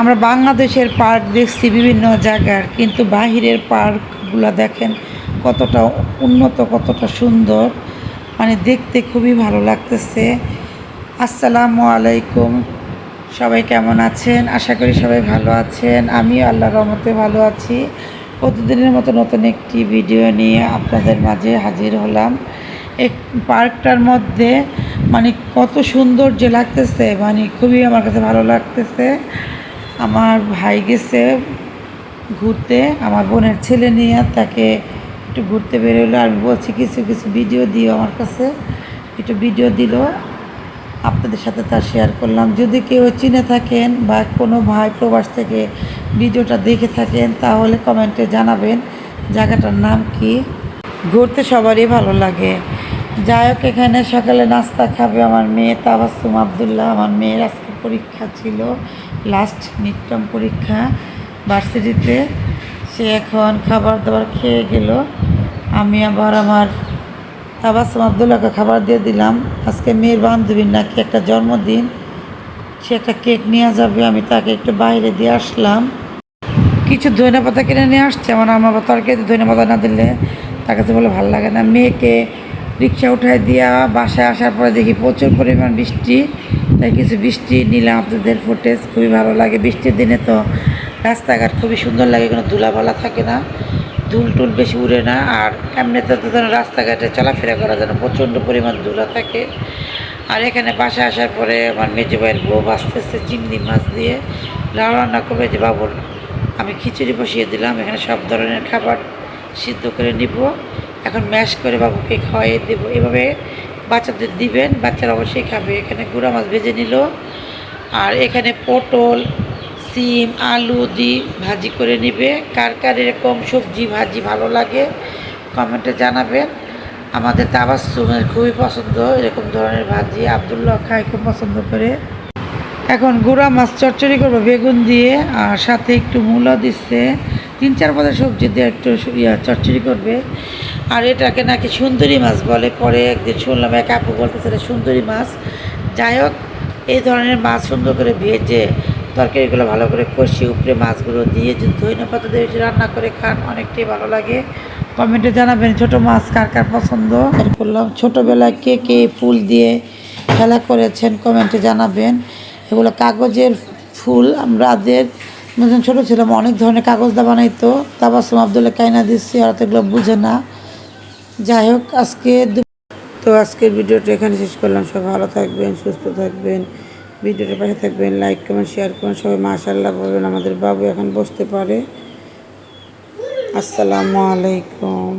আমরা বাংলাদেশের পার্ক দেখছি বিভিন্ন জায়গার, কিন্তু বাহিরের পার্কগুলো দেখেন কতটা উন্নত, কতটা সুন্দর। মানে দেখতে খুবই ভালো লাগতেছে। আসসালামু আলাইকুম। সবাই কেমন আছেন? আশা করি সবাই ভালো আছেন। আমিও আল্লাহ রহমতে ভালো আছি। প্রতিদিনের মতো নতুন একটি ভিডিও নিয়ে আপনাদের মাঝে হাজির হলাম। এক পার্কটার মধ্যে মানে কত সুন্দর যে লাগতেছে মানে খুবই আমার কাছে ভালো লাগতেছে। আমার ভাই গেছে ঘুরতে, আমার বোনের ছেলে নিয়ে, তাকে একটু ঘুরতে বেরোলো। আমি বলছি, কিছু কিছু ভিডিও দিও আমার কাছে। একটু ভিডিও দিল। আপনাদের সাথে তা শেয়ার করলাম। যদি কেউ চিনে থাকেন বা কোনো ভাই প্রবাস থেকে ভিডিওটা দেখে থাকেন, তাহলে কমেন্টে জানাবেন জায়গাটার নাম কি। ঘুরতে সবারই ভালো লাগে। যাই হোক, এখানে সকালে নাস্তা খাবে আমার মেয়ে তাবাসুম আবদুল্লাহ, আমার মেয়ের আজকে পরীক্ষা ছিল লাস্ট মিড টার্ম পরীক্ষা ভার্সিটিতে সে এখন খাবার দাবার খেয়ে গেল। আমি আবার আমার তাবাসুম আবদুল্লাহকে খাবার দিয়ে দিলাম। আজকে মেয়ের বান্ধবীর নাকি একটা জন্মদিন, সে একটা কেক নিয়ে যাবে, আমি তাকে একটু বাইরে দিয়ে আসলাম। কিছু ধনে পাতা কিনে নিয়ে আসছে, আমার আমার তরকারিতে ধনে পাতা না দিলে তার কাছে বলে ভালো লাগে না। মেয়েকে রিক্সা উঠায় দিয়া বাসায় আসার পরে দেখি প্রচুর পরিমাণ বৃষ্টি। তাই কিছু বৃষ্টি নিলাম, আপনাদের ফুটেজ খুবই ভালো লাগে। বৃষ্টির দিনে তো রাস্তাঘাট খুবই সুন্দর লাগে, কোনো ধুলাভালা থাকে না। ধুল টুল বেশি উড়ে না, আর এমনিতে তো ধরুন রাস্তাঘাটে চলাফেরা করা যায় না প্রচণ্ড পরিমাণ ধুলা থাকে। আর এখানে বাসায় আসার পরে আমার মেজে ভাইয়ের বউ বাঁচতেছে, চিংড়ি মাছ দিয়ে। লাউ রান্না করবে যে বাবুর, আমি খিচুড়ি বসিয়ে দিলাম, এখানে সব ধরনের খাবার সিদ্ধ করে নিব। এখন ম্যাশ করে বাবুকে খাওয়াইয়ে দেবো। এভাবে বাচ্চাদের দিবেন, বাচ্চারা অবশ্যই খাবে। এখানে গুঁড়া মাছ ভেজে নিল। আর এখানে পটল, সিম, আলু দি ভাজি করে নিবে। কার কার এরকম সবজি ভাজি ভালো লাগে, কমেন্টে জানাবেন। আমাদের তাবাসুমের খুবই পছন্দ, এরকম ধরনের ভাজি আবদুল্লাহ খায় খুব পছন্দ করে। এখন গুঁড়া মাছ চচ্চড়ি করব বেগুন দিয়ে, আর সাথে একটু মূলা দিচ্ছে। তিন চার পদের সবজি দিয়ে একটু ইয়া চচ্চড়ি করবে। আর এটাকে নাকি সুন্দরী মাছ বলে, পরে একদিন শুনলাম এক আপু বলতেছে এটা সুন্দরী মাছ। যাই হোক, এই ধরনের মাছ সুন্দর করে ভেজে তরকারিগুলো ভালো করে কষি উপরে মাছগুলো দিয়ে যদি ধইনা পাতা দিয়ে রান্না করে খান, অনেকটাই ভালো লাগে। কমেন্টে জানাবেন, ছোট মাছ কার কার পছন্দ? করলাম ছোটোবেলায় কে কে ফুল দিয়ে খেলা করেছেন কমেন্টে জানাবেন। এগুলো কাগজের ফুল আমাদের যখন ছোটো ছিলাম, অনেক ধরনের কাগজ দা বানাইতো। তাবাসম আবদুল্লা কাইনা দিচ্ছি আর এগুলো বুঝে না। যাই হোক, আজকে তো আজকের ভিডিওটা এখানে শেষ করলাম। সবাই ভালো থাকবেন, সুস্থ থাকবেন। ভিডিওটা পাশে থাকবেন লাইক কমেন্ট শেয়ার করবেন সবাই মাশাল্লাহ বলবেন, আমাদের বাবু এখন বসতে পারে। আসসালামু আলাইকুম।